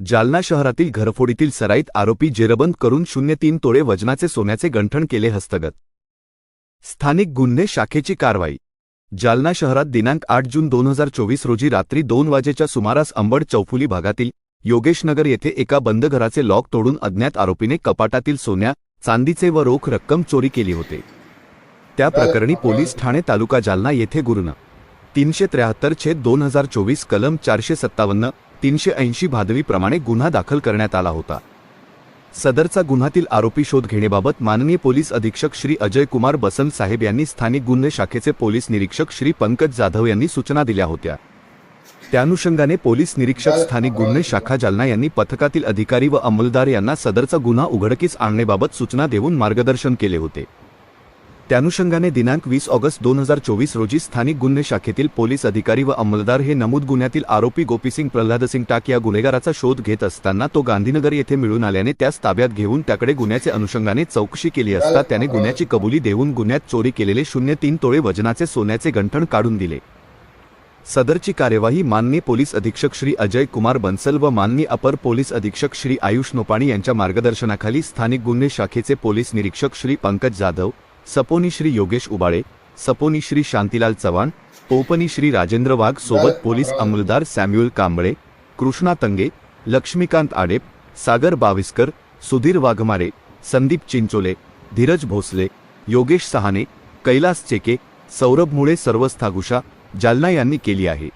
जालना शहरातील घरफोडीतील सराईत आरोपी जेरबंद करून शून्य तीन तोळे वजनाचे सोन्याचे गंठण केले हस्तगत. स्थानिक गुन्हे शाखेची कारवाई. जालना शहरात दिनांक आठ जून दोन हजार चोवीस रोजी रात्री दोन वाजेच्या सुमारास अंबड चौफुली भागातील योगेशनगर येथे एका बंद घराचे लॉक तोडून अज्ञात आरोपीने कपाटातील सोन्या चांदीचे व रोख रक्कम चोरी केली होते. त्या प्रकरणी पोलीस ठाणे तालुका जालना येथे गुरुनं. तीनशे त्र्याहत्तर छेद दोन हजार चोवीस कलम चारशे सत्तावन्न तीनशे ऐंशी भादवीप्रमाणे गुन्हा दाखल करण्यात आला होता. सदरचा गुन्हातील आरोपी शोध घेण्याबाबत माननीय पोलीस अधीक्षक श्री अजय कुमार बसंत साहेब यांनी स्थानिक गुन्हे शाखेचे पोलीस निरीक्षक श्री पंकज जाधव यांनी सूचना दिल्या होत्या. त्यानुषंगाने पोलीस निरीक्षक स्थानिक गुन्हे शाखा जालना यांनी पथकातील अधिकारी व अंमलदार यांना सदरचा गुन्हा उघडकीस आणण्याबाबत सूचना देऊन मार्गदर्शन केले होते. त्यानुषंगाने दिनांक वीस ऑगस्ट दोन हजार चोवीस रोजी स्थानिक गुन्हे शाखेतील पोलीस अधिकारी व अंमलदार हे नमूद गुन्ह्यातील आरोपी गोपीसिंग प्रल्हादसिंग टाक या गुन्हेगाराचा शोध घेत असताना तो गांधीनगर येथे मिळून आल्याने त्यास ताब्यात घेऊन त्याकडे गुन्ह्याचे अनुषंगाने चौकशी केली असता त्याने गुन्ह्याची कबुली देऊन गुन्ह्यात चोरी केलेले शून्य तीन तोळे वजनाचे सोन्याचे गंठण काढून दिले. सदरची कार्यवाही माननीय पोलीस अधीक्षक श्री अजय कुमार बन्सल व माननीय अपर पोलीस अधीक्षक श्री आयुष नोपाणी यांच्या मार्गदर्शनाखाली स्थानिक गुन्हे शाखेचे पोलीस निरीक्षक श्री पंकज जाधव सपोनी श्री योगेश उबाळे सपोनी श्री शांतीलाल चव्हाण पोपनी श्री राजेंद्र वाघ सोबत पोलीस अंमलदार सॅम्युअल कांबळे कृष्णा तंगे लक्ष्मीकांत आडेप सागर बाविस्कर सुधीर वाघमारे संदीप चिंचोले धीरज भोसले योगेश सहाने कैलास चेके सौरभ मुळे सर्व स्थागुशा जालना यांनी केली आहे.